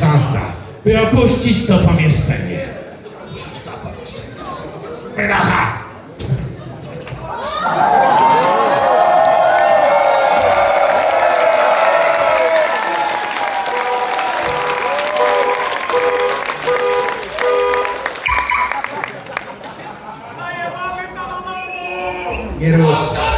szansa, by opuścić to pomieszczenie. Opuścić Nie rusz.